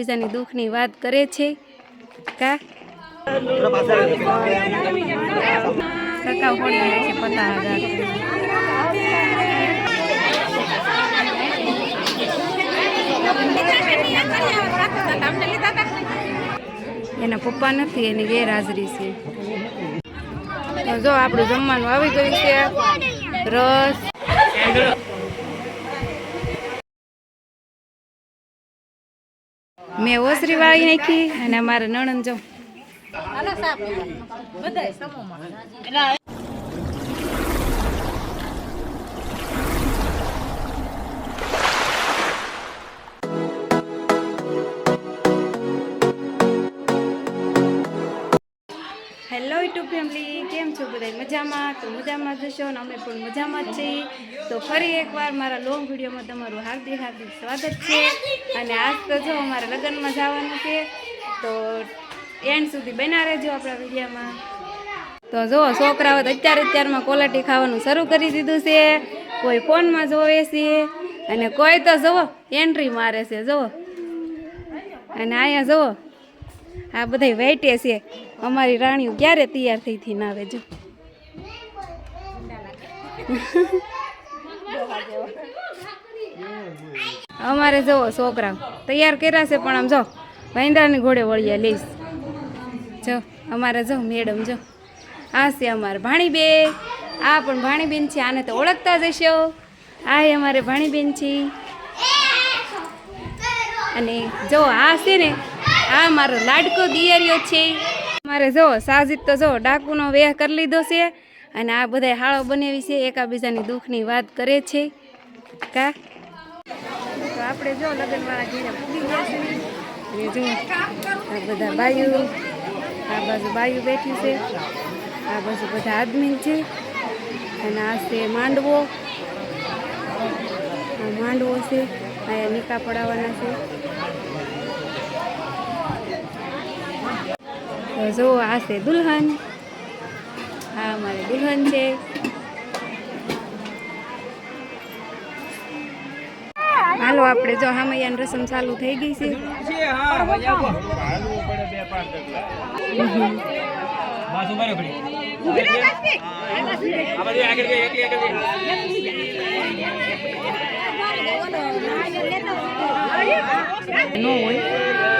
એકાબીજાની દુઃખની વાત કરે છે. કા કાકા ફોડી છે પતા એના પપ્પા નથી, એની ગેરહાજરી છે. જો આપણું જમવાનું આવી ગયું છે. રસ. મેં ઓસરી વાળી નાખી અને અમારે નણંદ જો. હેલો યુટ્યુબ ફેમિલી કેમ છો બધા મજામાં? તો મજામાં જશો અને અમે પણ મજામાં જ છીએ. તો ફરી એકવાર મારા લોંગ વિડીયોમાં તમારું હાર્દિક હાર્દિક સ્વાગત છે. અને આજ તો જો અમારે લગ્નમાં જવાનું છે. તો એન્ડ સુધી બના રહેજો આપણા વિડીયોમાં તો જુઓ છોકરાઓ અત્યારે અત્યારમાં ક્વોલિટી ખાવાનું શરૂ કરી દીધું છે. કોઈ ફોનમાં જોવે છે. અને કોઈ તો જુઓ એન્ટ્રી મારે છે જુઓ અને અહીંયા જુઓ આ બધા વેઇટે છે. અમારી રાણીઓ ક્યારે તૈયાર થઈ થઈને આવે જો. અમારે જુઓ છોકરા તૈયાર કર્યા છે પણ આમ જો ભાઈંદાની ઘોડે વળિયા લઈશ. જો, અમારે જો મેડમ જો. આ છે અમારે ભાણીબે આ પણ ભાણીબેન છે, આને તો ઓળખતા જ હશો. આ અમારે ભાણીબેન છે. અને જો આ છે ને, આ મારો લાડકો દિયરિયો છે. મારે જો, સાજીદ તો જો, ડાકુનો વેહ કરી લીધો છે અને આ બધા હાળો બનાવી છે, એકાબીજાની દુઃખની વાત કરે છે. કા? તો આપણે જો લગ્નવાળા ઘેરે પૂગી ગયા છે. જો, આ બધા બાયુ, આ બાજુ બાયુ બેઠી છે. આ બાજુ બધા આદમી છે. અને આ છે માંડવો. માંડવો છે, અહીંયા નિકા પડાવવાના છે. તો જો આ છે દુલ્હન. આ અમારે દુલ્હન છે. હાલો આપણે જો હામૈયાની રસમ ચાલુ થઈ ગઈ છે. બાજુ મારે પડી આ બધી આગળ ગઈ એકલી આગળ ગઈ નો હોય.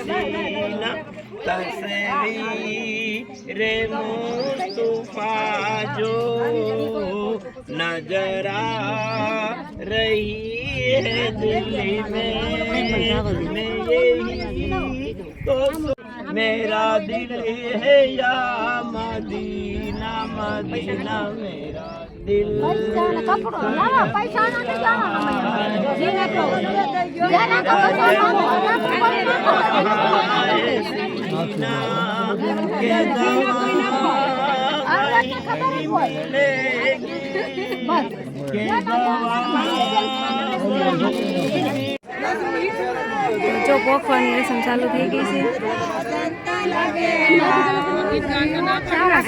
सीना तस्वीर मुस्तफा जो नजर आ रही है दिल में मैं यही तो मेरा दिल है या मदीना मदीना मेरा દિલ પૈસા ને કપડો લાવા પૈસા ના જો પોખવાની રસમ ચાલુ થઈ ગઈ છે. સારા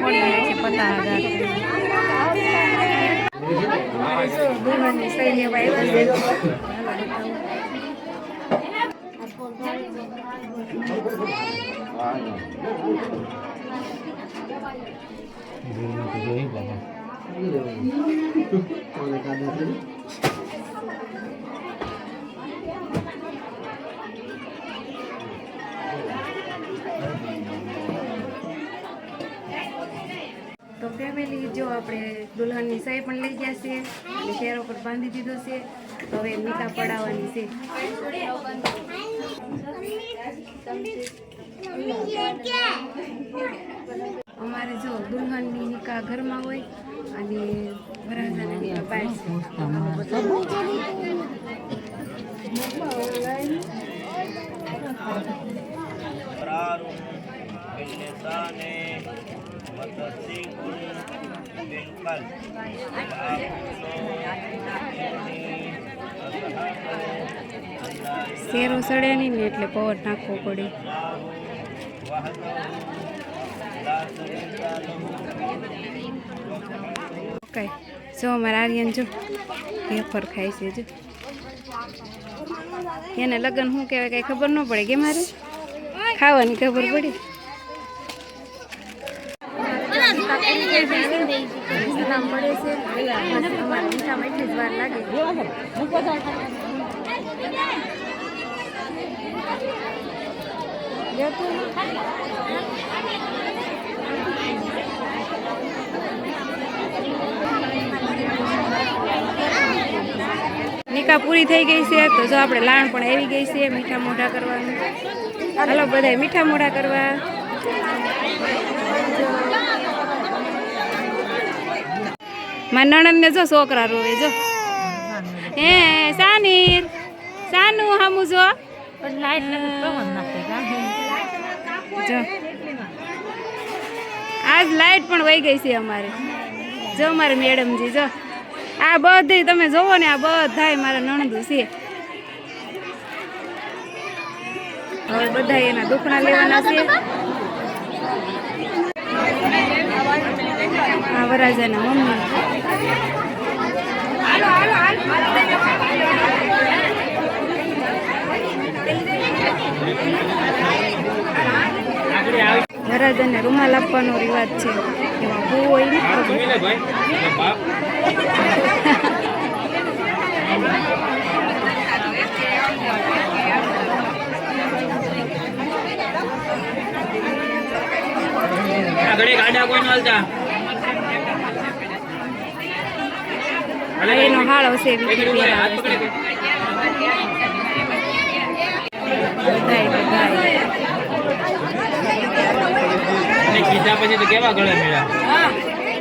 ફોડી રહ્યા છે. પતા તો ફેમિલી જો આપણે દુલ્હનની સહી પણ લઈ ગયા છે, અને શેરો પર બાંધી દીધો છે, તો હવે નિકા પડાવવાની છે. અમારે જો દુલ્હનની નિકા ઘરમાં હોય, અને ઉસડે શેરો સડે નહીં ને એટલે પવન નાખવો પડે. કઈ જો અમારા આર્યન જો વેફર ખાય છે જો. એને લગ્ન શું કહેવાય, કાંઈ ખબર ન પડે કે મારે? ખાવાની ખબર પડી. લાગે નિકા પૂરી થઈ ગઈ છે, તો જો આપણે લાણ પણ આવી ગઈ છે મીઠા મોઢા કરવાનું. હાલો બધાય મીઠા મોઢા કરવા. મારા નણંદને જો છોકરા રોવે, જો. હે, સાનીર, સાનું હામું જો. આજ લાઈટ પણ વહી ગઈ છે અમારે. જો અમારે મેડમજી, જો. આ બધી તમે જોવો ને, આ બધા મારા નણંદુ છે. હવે બધા એના દુખણા લેવાના છે. આ વરાજાના મમ્મી. વરાજાને રૂમાલ આપવાનો રિવાજ છે. એમાં હોય આગળ ગાડા કોઈ નો હાલતા. આ એનો હાળો છે કીધા પછી તો કેવા ગળે હાલો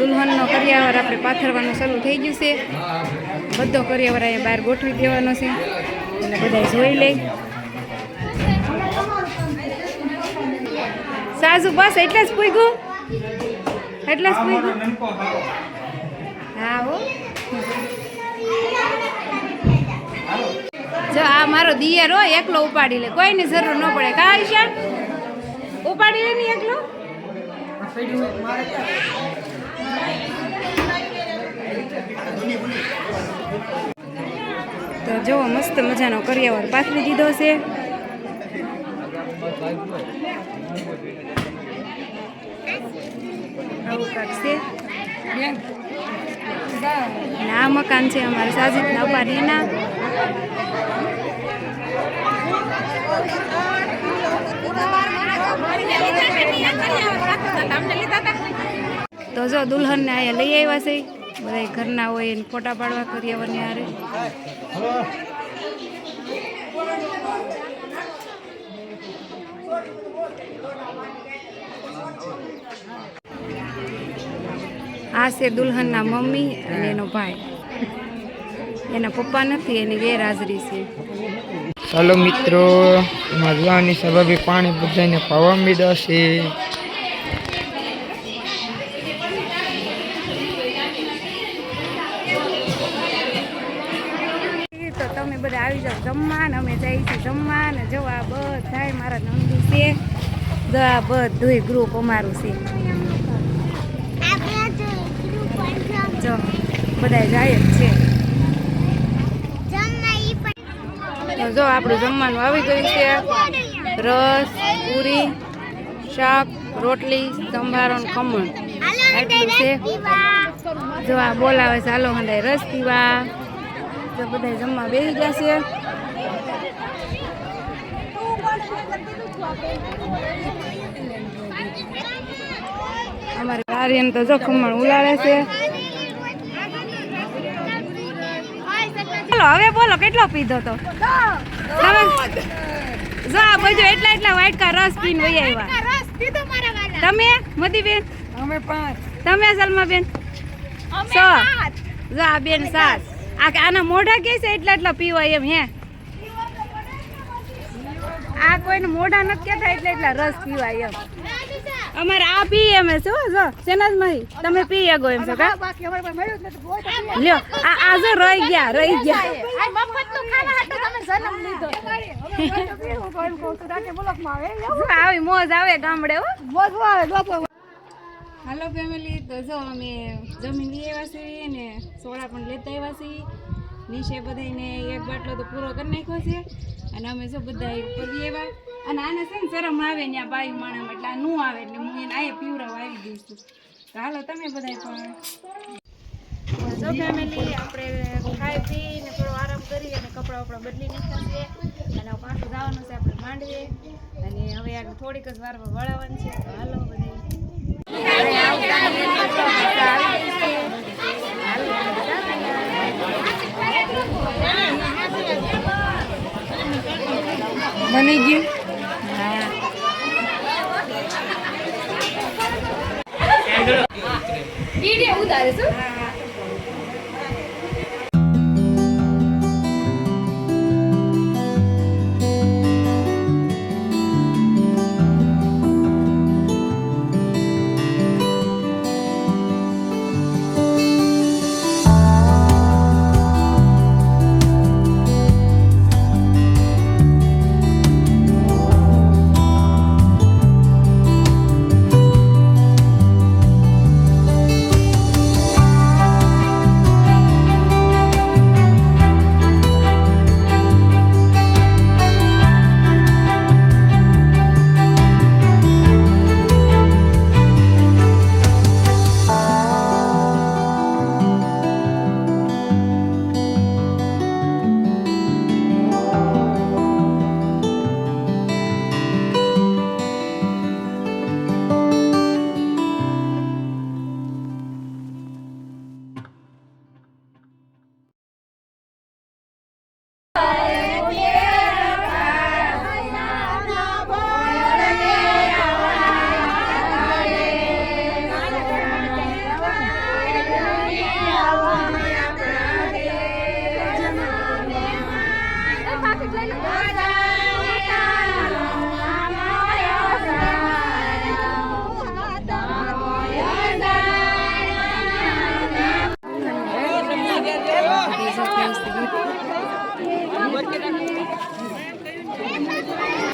દુલ્હનનો કરિયાવર આપણે પાથરવાનું શરૂ થઈ ગયું છે. બધો કરિયાવર અહીંયા બહાર ગોઠવી દેવાનો છે. અને બધા જોઈ લે. સાસુ, બસ એટલે જ પૂગ્યું એટલે જ પૂગ્યું હા, હો. જો આ મારો દિયર હોય, એકલો ઉપાડી લે. કોઈની જરૂર ન પડે. કા ઈશાન ઉપાડી લે ને એકલો? તો જો મસ્ત મજાનો કરિયાવર પાથરી દીધો છે. આવું આ મકાન છે અમારે સાજીદના ઉપાડીના તો જો દુલ્હનને અહીંયા લઈ આવ્યા છે. બધા ઘરના હોય એને ફોટા પાડવા કરિયાવરની હારે. આ છે દુલ્હનના મમ્મી અને એનો ભાઈ. એના પપ્પા નથી, એની ગેરહાજરી છે. ચાલો મિત્રો જોવાની સબાબી પાણી બધાને પાવા મીડા છે. ને અમે જઈશું જમવા ને જો આ બધાય મારા નંદુ છે. જો આ બધુંય ગ્રુપ અમારું છે. જો બધા જાય જ છે. જો આપણું જમવાનું આવી ગયું છે. રસ, પૂરી, શાક, રોટલી, સંભારો ખમણ. આટલું છે. જો આ બોલાવે છે, હાલો હંડાય રસ પીવા. બધા જમવા બેસી જશે અમારે આર્યન તો જો ખમણ ઉલાળે છે. બોલો હવે બોલો કેટલો પીધો તો? તમે જો આ બધું એટલા એટલા વાટકા રસ પીને વહી આવ્યા. તમે મોદીબેન અમે પાંચ. તમે સલમાબેન? છ? જો આ બેન સાત. આ આના મોઢા કે છે એટલા એટલા પીવાય એમ હે? આ કોઈને મોઢા નથી કહેતા એટલે એટલા રસ પીવાય એમ. અમારે આ પી એમ છે હો જો સેનાજ માહી તમે પી આગો એમ છો, કા? લ્યો, આ આ જો રહી ગયા રહી ગયા. આવી મોજ આવે ગામડે, હો. હાલો ફેમિલી તો જો અમે જમીન લઈ આવ્યા છીએ ને સોડા પણ લેતા આવ્યા છીએ. નીચે બધાને એક બાટલો તો પૂરો કરી નાખ્યો છે. અને અમે જો બધા ઉપર લઈ અને આને છે ને શરમ આવે ને આ બાઈ માણસ, એટલે આ નું આવે એટલે હું એને આ પીવરાવ આવી દઈશું તો હાલો તમે બધા પણ. ફેમિલી આપણે ખાઈ પી ને થોડો આરામ કરી અને કપડાં વપડા બદલી નાખ્યા છે. અને પાછું જવાનું છે આપણે માંડવીએ. અને હવે આગળ થોડીક જ વારમાં વળાવવાનું છે. તો હાલો બધા બની ગયું.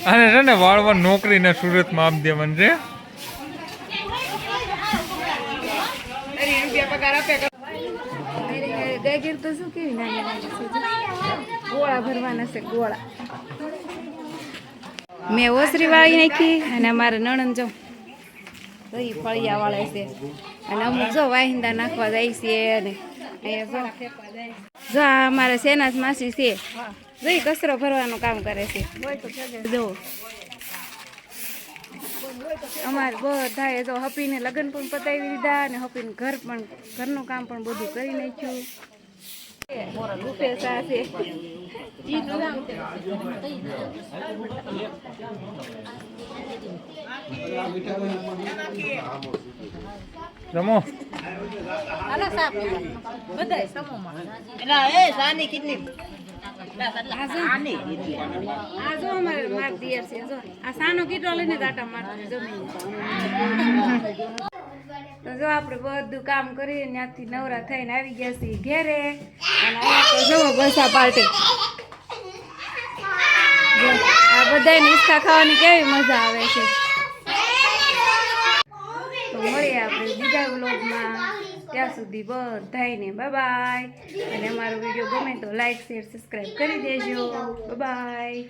અને છે ને, વાળવા નોકરીને સુરતમાં આપ દે મને છે. શું કેવી ગોળા ભરવાના છે ગોળા મેં ઓસરી વાળી નાખી અને અમારે નણંદ જો દહીં ફળિયા વાળે છે. અને અમુક જો વાહિંદા નાખવા જાય છે અને અહીંયા જો અમારે સેનાજ માસી છે. જોઈ કચરો ભરવાનું કામ કરે છે. જો. અમારે બધા જો હપીને લગ્ન પણ પતાવી દીધા અને હપીને ઘર પણ ઘરનું કામ પણ બધું કરી નાખ્યું. છે જમો આ જો. અમારે માર દિયર છે જો. આ સાનો કીટો લઈને આટા મારતો જમીન. તો જો આપણે બધું કામ કરી ત્યાંથી નવરા થઈને આવી ગયા છીએ ઘેરે. અને અહીંયા તો જુઓ બસા પાર્ટી બધાને હિસકા ખાવાની કેવી મજા આવે છે. તો મળીએ આપણે બીજા વ્લોગમાં. ત્યાં સુધી બધાને બાય અને અમારો વીડિયો ગમે તો લાઈક શેર સબસ્ક્રાઈબ કરી દેજો. બાય